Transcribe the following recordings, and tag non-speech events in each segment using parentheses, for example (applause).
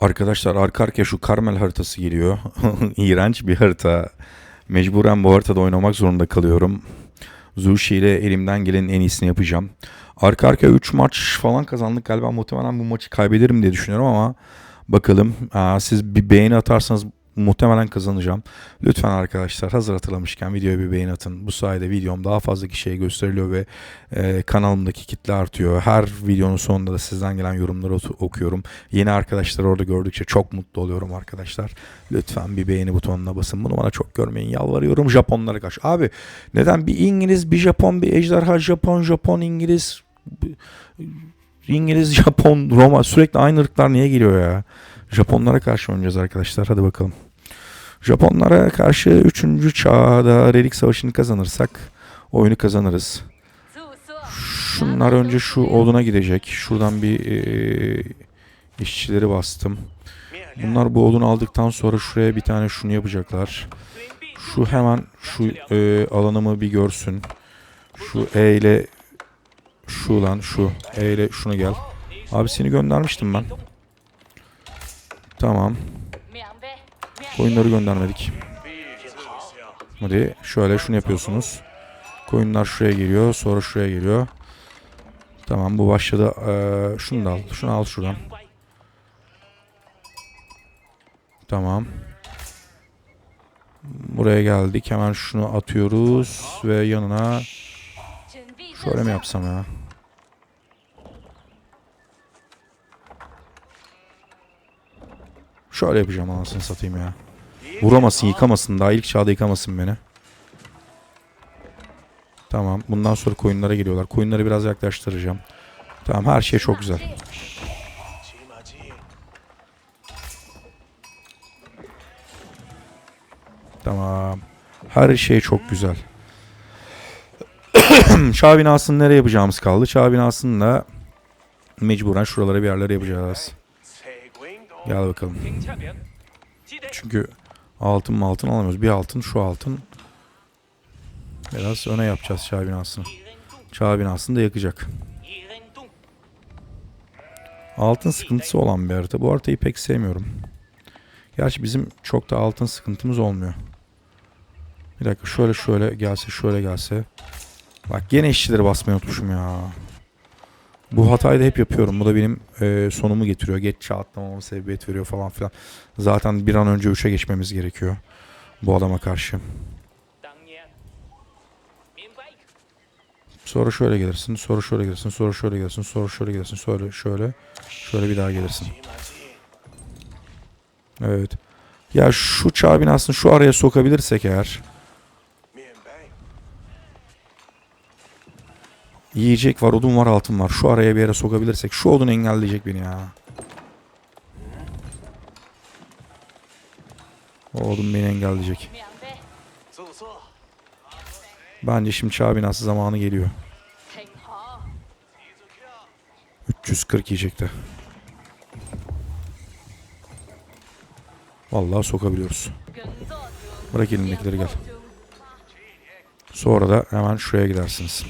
Arkadaşlar arka arkaya şu Karmel haritası geliyor. (laughs) İğrenç bir harita. Mecburen bu haritada oynamak zorunda kalıyorum. Zushi ile elimden gelenin en iyisini yapacağım. Arka arkaya 3 maç falan kazandık galiba. Muhtemelen bu maçı kaybederim diye düşünüyorum ama bakalım. Aa, siz bir beğeni atarsanız muhtemelen kazanacağım. Lütfen arkadaşlar hazır hatırlamışken videoya bir beğeni atın. Bu sayede videom daha fazla kişiye gösteriliyor ve e, kanalımdaki kitle artıyor. Her videonun sonunda da sizden gelen yorumları okuyorum. Yeni arkadaşlar orada gördükçe çok mutlu oluyorum arkadaşlar. Lütfen bir beğeni butonuna basın. Bunu bana çok görmeyin. Yalvarıyorum Japonlara karşı. Abi neden bir İngiliz, bir Japon, bir ejderha, Japon, Japon, İngiliz, İngiliz, Japon, Roma sürekli aynı ırklar niye geliyor ya? Japonlara karşı oynayacağız arkadaşlar. Hadi bakalım. Japonlara karşı 3. çağda Relik Savaşı'nı kazanırsak oyunu kazanırız. Şunlar önce şu oduna gidecek. Şuradan bir eee, işçileri bastım. Bunlar bu odunu aldıktan sonra şuraya bir tane şunu yapacaklar. Şu hemen şu eee, alanımı bir görsün. Şu E ile şu lan şu E ile şunu gel. Abi seni göndermiştim ben. Tamam. Koyunları göndermedik. Hadi şöyle şunu yapıyorsunuz. Koyunlar şuraya geliyor. Sonra şuraya geliyor. Tamam bu başladı. Ee, şunu da al. Şunu al şuradan. Tamam. Buraya geldik. Hemen şunu atıyoruz. Ve yanına şöyle mi yapsam ya? Şöyle yapacağım anasını satayım ya. Vuramasın, yıkamasın. Daha ilk çağda yıkamasın beni. Tamam. Bundan sonra koyunlara geliyorlar. Koyunları biraz yaklaştıracağım. Tamam her şey çok güzel. Tamam. Her şey çok güzel. (coughs) Çağ binasını nereye yapacağımız kaldı? Çağ binasını da mecburen şuralara bir yerlere yapacağız. Gel bakalım. Çünkü altın mı altın alamıyoruz. Bir altın şu altın. Biraz öne yapacağız çağ binasını. Çağ binasını da yakacak. Altın sıkıntısı olan bir harita. Bu haritayı pek sevmiyorum. Gerçi bizim çok da altın sıkıntımız olmuyor. Bir dakika şöyle şöyle gelse şöyle gelse. Bak gene işçileri basmayı unutmuşum ya. Bu hatayı da hep yapıyorum. Bu da benim e, sonumu getiriyor. Geç çağ atlamama sebebiyet veriyor falan filan. Zaten bir an önce 3'e geçmemiz gerekiyor. Bu adama karşı. Sonra şöyle gelirsin, sonra şöyle gelirsin, sonra şöyle gelirsin, sonra şöyle gelirsin, sonra şöyle, şöyle bir daha gelirsin. Evet. Ya şu çağ binasını şu araya sokabilirsek eğer yiyecek var, odun var, altın var. Şu araya bir yere sokabilirsek şu odun engelleyecek beni ya. O odun beni engelleyecek. Bence şimdi çağ binası zamanı geliyor. 340 yiyecekte. Vallahi sokabiliyoruz. Bırak elindekileri gel. Sonra da hemen şuraya gidersiniz.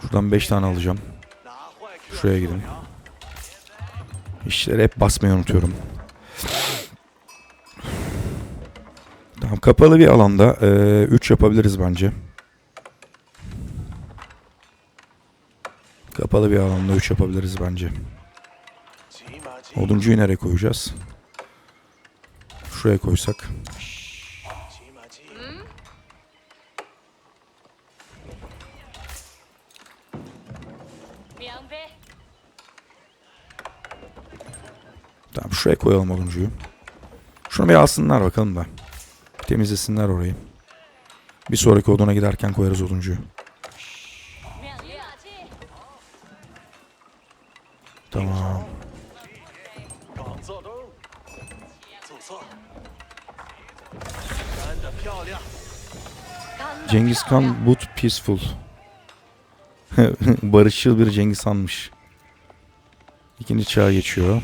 Şuradan 5 tane alacağım. Şuraya gidin. İşleri hep basmayı unutuyorum. Tamam kapalı bir alanda 3 yapabiliriz bence. Kapalı bir alanda 3 yapabiliriz bence. Oduncuyu nereye koyacağız? Şuraya koysak. Şuraya koyalım oduncuyu. Şunu bir alsınlar bakalım da. Temizlesinler orayı. Bir sonraki oduna giderken koyarız oduncuyu. Tamam. Cengiz Khan but peaceful. (laughs) Barışçıl bir Cengiz Han'mış. İkinci çağa geçiyor.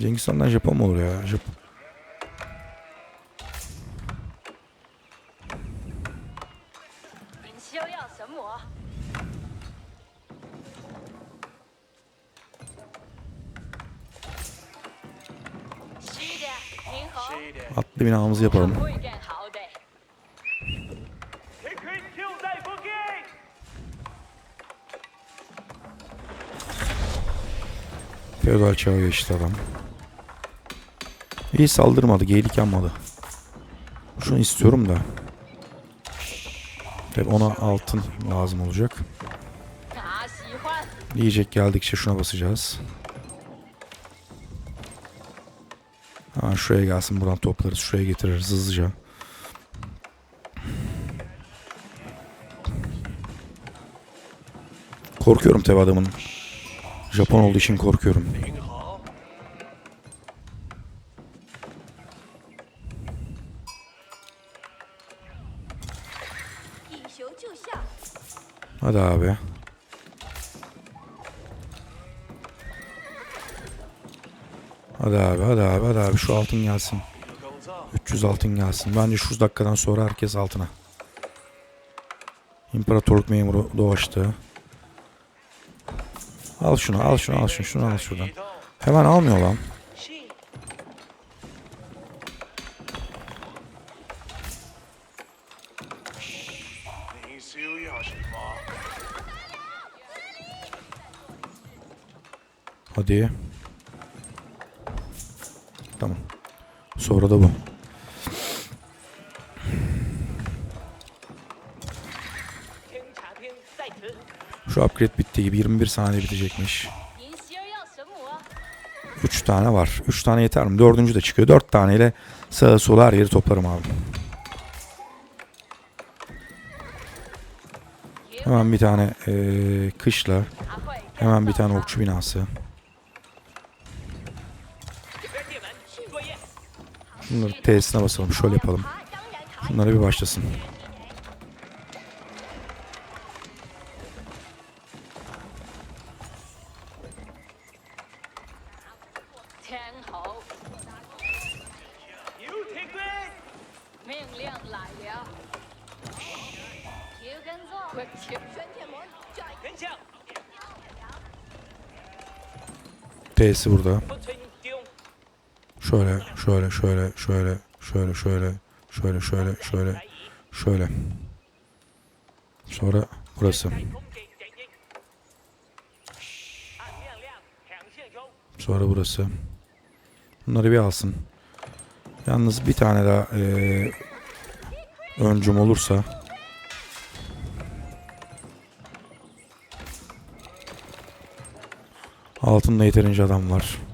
Cengiz Han'dan Japon mu oluyor ya? Japon. Atlı binamızı yapalım. Feodal çağı geçti adam. Epey saldırmadı. Geylik yanmadı. Şunu istiyorum da. Tabi ona altın lazım olacak. Yiyecek geldikçe şuna basacağız. Ha, şuraya gelsin buradan toplarız. Şuraya getiririz hızlıca. Korkuyorum tabi adamın. Japon olduğu için korkuyorum. Hadi abi. Hadi abi, hadi abi, hadi abi. Şu altın gelsin. 300 altın gelsin. Bence şu dakikadan sonra herkes altına. İmparatorluk memuru doğuştu. Al şunu, al şunu, al şunu, şunu al şuradan. Hemen almıyor lan. Hadi. Tamam. Sonra da bu. Şu upgrade bitti gibi 21 saniye bitecekmiş. 3 tane var. 3 tane yeter mi? 4. de çıkıyor. 4 taneyle sağa sola her yeri toplarım abi. Hemen bir tane ee, kışla. Hemen bir tane okçu binası. Bunları T'sine basalım. Şöyle yapalım. Bunlara bir başlasın. T'si burada. Şöyle, şöyle, şöyle, şöyle, şöyle, şöyle, şöyle, şöyle, şöyle, şöyle. Sonra burası. Sonra burası. Bunları bir alsın. Yalnız bir tane daha e, öncüm olursa altında yeterince adam var.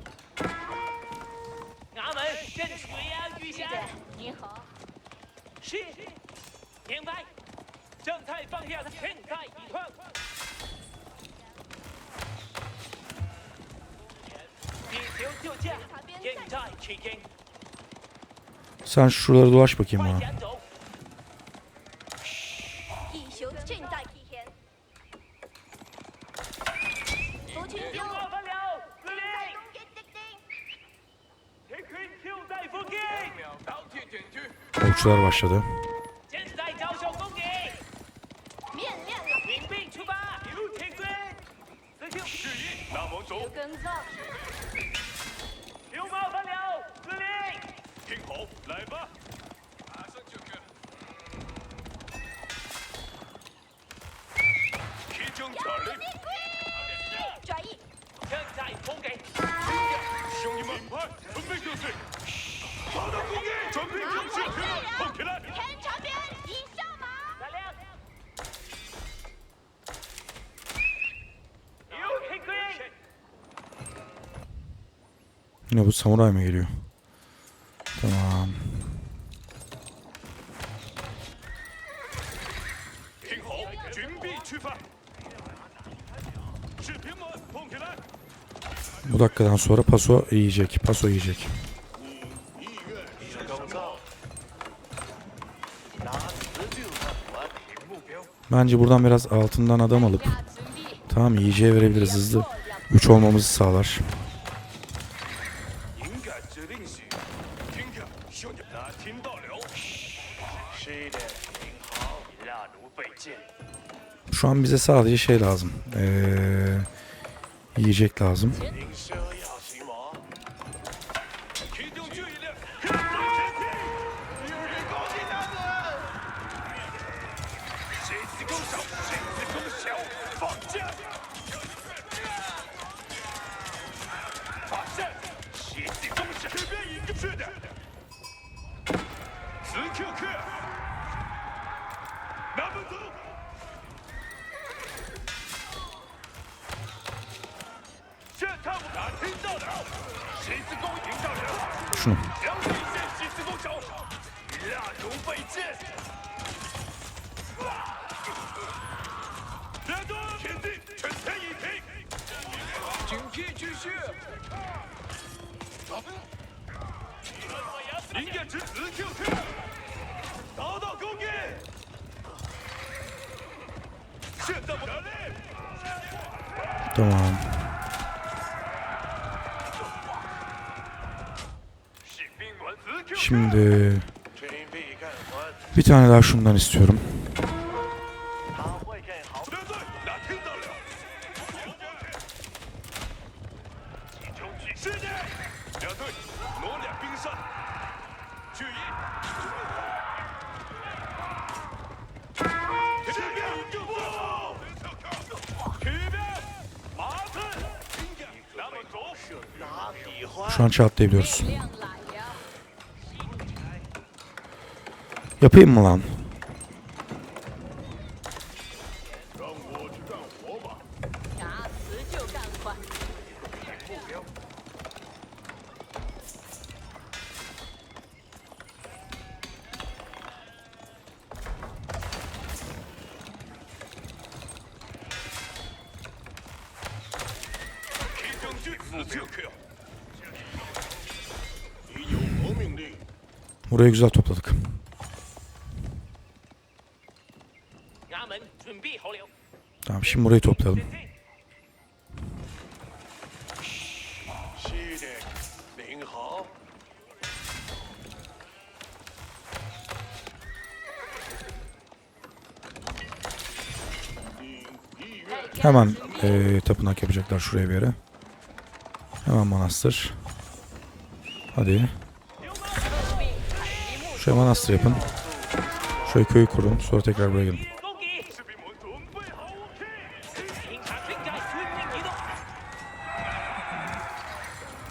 Sen şuraları dolaş bakayım bana. Okçular başladı. 전백 교수 전원 공개 전백 교수 전원 공개란 캔 전면 이점아 Yine bu samuray mı geliyor? Bu dakikadan sonra paso yiyecek. Paso yiyecek. Bence buradan biraz altından adam alıp tamam yiyeceğe verebiliriz hızlı. 3 olmamızı sağlar. Şu an bize sadece şey lazım. Eee yiyecek lazım. 看我打听到的谁是勾引上人瞬秒极限极限攻守压轴被擒杀天地全天一平警惕继续。老兵零电池 qq 达到攻击现在不得 Şimdi bir tane daha şundan istiyorum. Şu an çatlayabiliyoruz. Yapayım mı lan? Buraya güzel topladık. Şimdi burayı toplayalım. Hemen e, tapınak yapacaklar şuraya bir yere. Hemen manastır. Hadi. Şuraya manastır yapın. Şöyle köyü kurun. Sonra tekrar buraya gelin.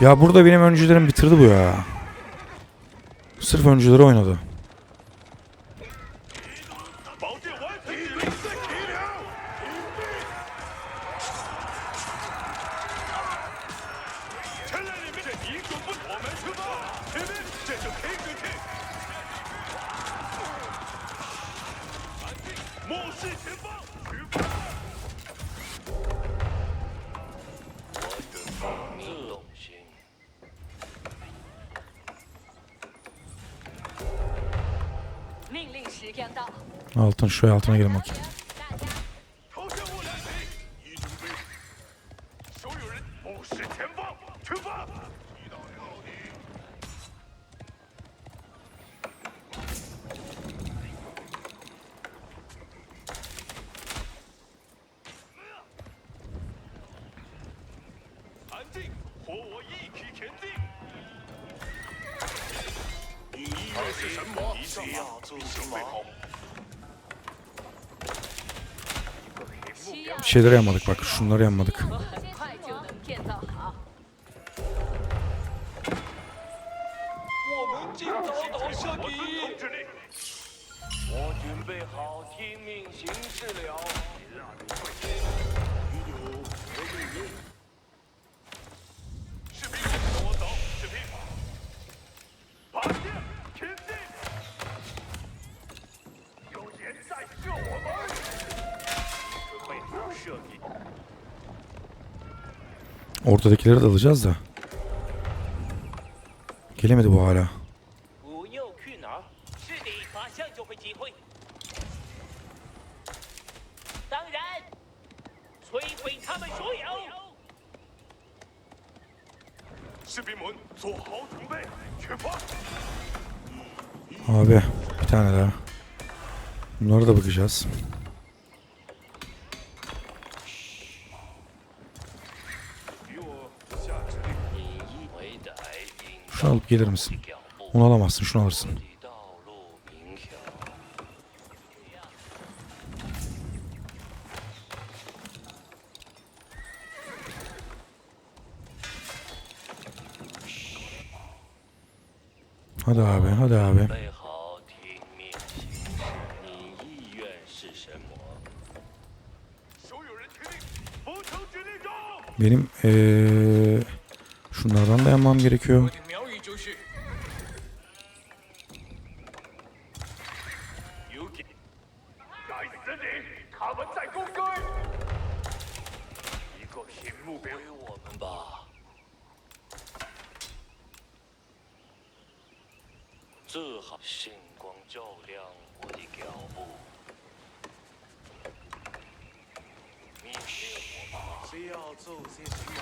Ya burada benim öncülerim bitirdi bu ya. Sırf öncüleri oynadı. Şöyle altına girelim bakayım. şeyleri yanmadık bak şunları yanmadık. Ortadakileri de alacağız da. Gelemedi bu hala. Abi bir tane daha. Bunlara da bakacağız. Alıp gelir misin? Onu alamazsın şunu alırsın. Hadi abi, hadi abi. Benim ee, şunlardan dayanmam gerekiyor. 瞄准就是。有给，该死的，他们在攻击。一个新目标。归我们吧。这好星光照亮我的脚步，命令我吧。谁要做些什么？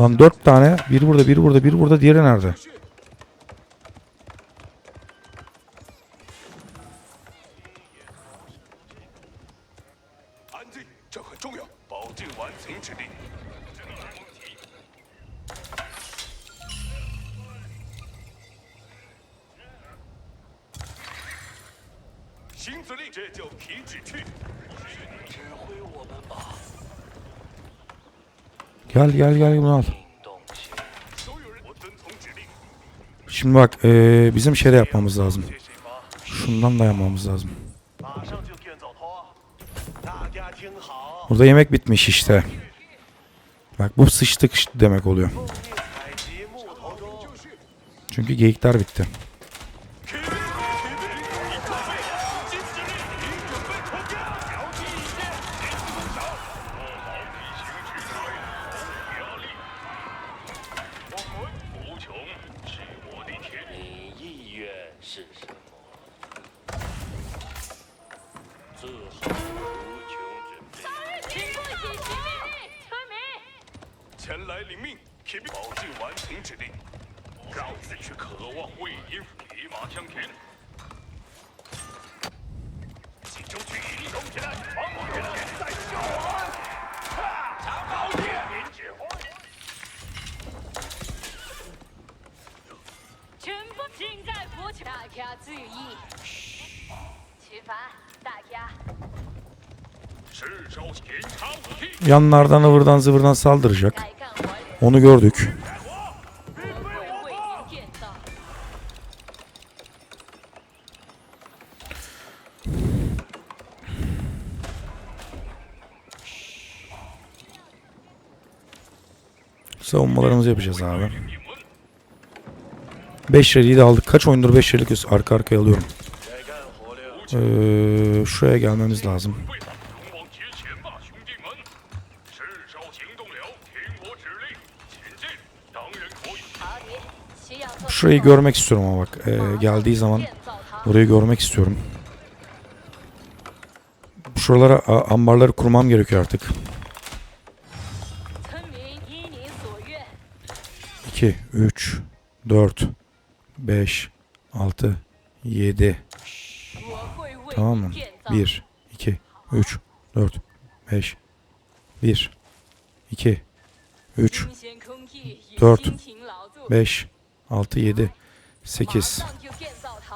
Lan dört tane. Bir burada bir burada bir burada diğeri nerede? Gel gel gel bunu al. Şimdi bak ee, bizim şere yapmamız lazım. Şundan dayanmamız lazım. Burada yemek bitmiş işte. Bak bu sıçtık demek oluyor. Çünkü geyikler bitti. 前来领命，起立，保证完成指令。让自去渴望为因立马向前。集中区域，动起来，防护起来，再救完。长好点，您指挥。全部尽在佛前，大家注意。吃饭，大家。至少检查武器。 Yanlardan ıvırdan zıvırdan saldıracak. Onu gördük. Savunmalarımızı yapacağız abi. 5 rally'yi de aldık. Kaç oyundur 5 rally'lik arka arkaya alıyorum. Ee, şuraya gelmemiz lazım. Şurayı görmek istiyorum ama bak. E, geldiği zaman burayı görmek istiyorum. Şuralara ambarları kurmam gerekiyor artık. 2, 3, 4, 5, 6, 7. Tamam mı? 1, 2, 3, 4, 5, 1, 2, 3, 4, 5, 6, 7, 8.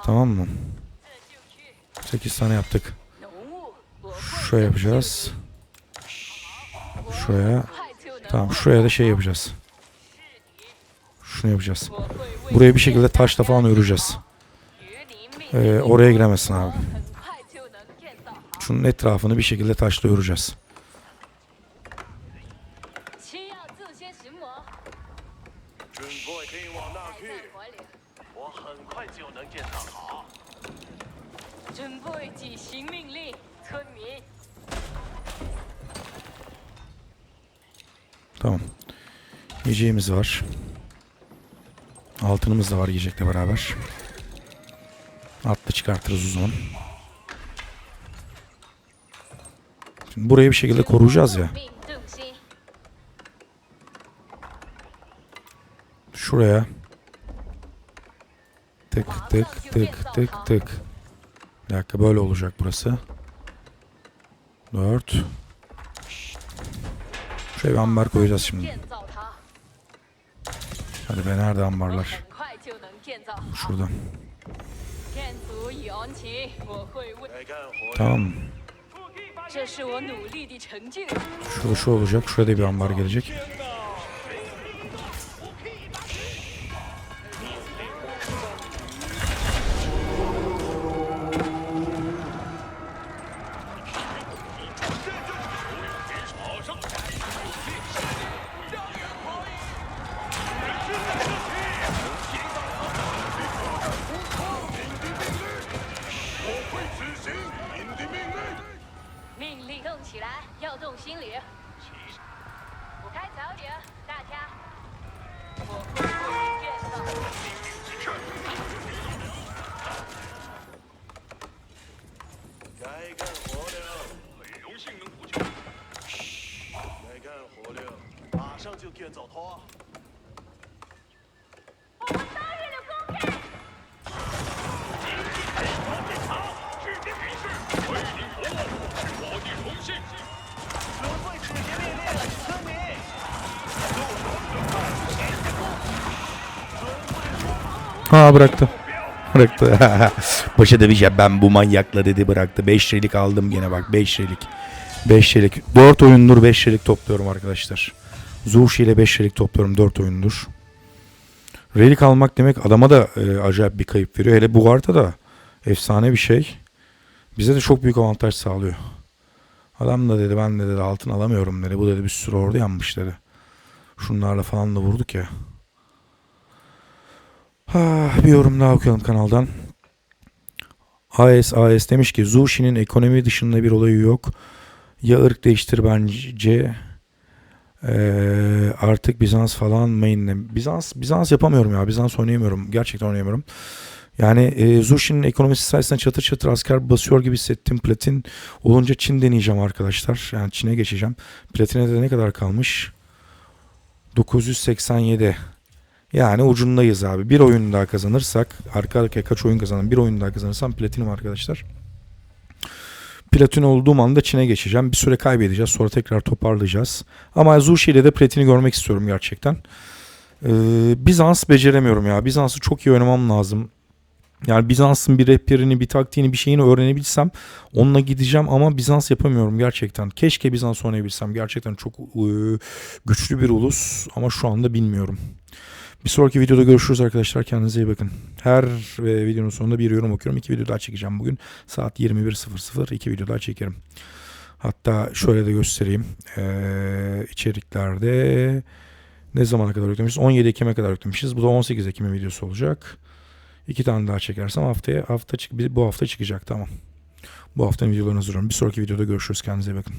Tamam mı? 8 tane yaptık. Şöyle yapacağız. Şuraya. Tamam şuraya da şey yapacağız. Şunu yapacağız. Buraya bir şekilde taşla falan öreceğiz. Ee, oraya giremezsin abi. Şunun etrafını bir şekilde taşla öreceğiz. Tamam. Yiyeceğimiz var. Altınımız da var yiyecekle beraber. Atlı çıkartırız o zaman. Şimdi burayı bir şekilde koruyacağız ya. Şuraya. Tık tık tık tık tık. Bir dakika böyle olacak burası. 4 Şöyle bir ambar koyacağız şimdi. Hadi be nerede ambarlar? Şurada. Tamam. Şurada şu olacak. Şurada bir ambar gelecek. 马上就建造它。我们当日的公开。指定指示，为您服务，是我的荣幸。准备指挥命令，村民。 Ha bıraktı. Bıraktı. (laughs) Başa demeyeceğim ben bu manyakla dedi bıraktı. 5 relik aldım gene bak 5 relik. 5 relik. 4 oyundur 5 relik topluyorum arkadaşlar. Zushi ile 5 relik topluyorum 4 oyundur. Relik almak demek adama da e, acayip bir kayıp veriyor. Hele bu arada da efsane bir şey. Bize de çok büyük avantaj sağlıyor. Adam da dedi ben de dedi altın alamıyorum dedi. Bu dedi bir sürü orada yanmış dedi. Şunlarla falan da vurduk ya. Ha, bir yorum daha okuyalım kanaldan. AS AS demiş ki Zushi'nin ekonomi dışında bir olayı yok. Ya ırk değiştir bence ee, artık Bizans falan mainle. Bizans Bizans yapamıyorum ya. Bizans oynayamıyorum. Gerçekten oynayamıyorum. Yani e, Zushi'nin ekonomisi sayesinde çatır çatır asker basıyor gibi hissettim. Platin olunca Çin deneyeceğim arkadaşlar. Yani Çin'e geçeceğim. Platine de ne kadar kalmış? 987. Yani ucundayız abi. Bir oyun daha kazanırsak arka arkaya kaç oyun kazanan bir oyun daha kazanırsam platinim arkadaşlar. Platin olduğum anda Çin'e geçeceğim. Bir süre kaybedeceğiz. Sonra tekrar toparlayacağız. Ama Zushi ile de platini görmek istiyorum gerçekten. Ee, Bizans beceremiyorum ya. Bizans'ı çok iyi oynamam lazım. Yani Bizans'ın bir rehberini, bir taktiğini, bir şeyini öğrenebilsem onunla gideceğim ama Bizans yapamıyorum gerçekten. Keşke Bizans oynayabilsem. Gerçekten çok e, güçlü bir ulus ama şu anda bilmiyorum. Bir sonraki videoda görüşürüz arkadaşlar. Kendinize iyi bakın. Her e, videonun sonunda bir yorum okuyorum. İki video daha çekeceğim bugün. Saat 21.00. iki video daha çekerim. Hatta şöyle de göstereyim. Ee, içeriklerde ne zamana kadar yüklemişiz? 17 Ekim'e kadar yüklemişiz. Bu da 18 Ekim'in videosu olacak. İki tane daha çekersem haftaya hafta çık bu hafta çıkacak tamam. Bu haftanın videolarını hazırlıyorum. Bir sonraki videoda görüşürüz. Kendinize iyi bakın.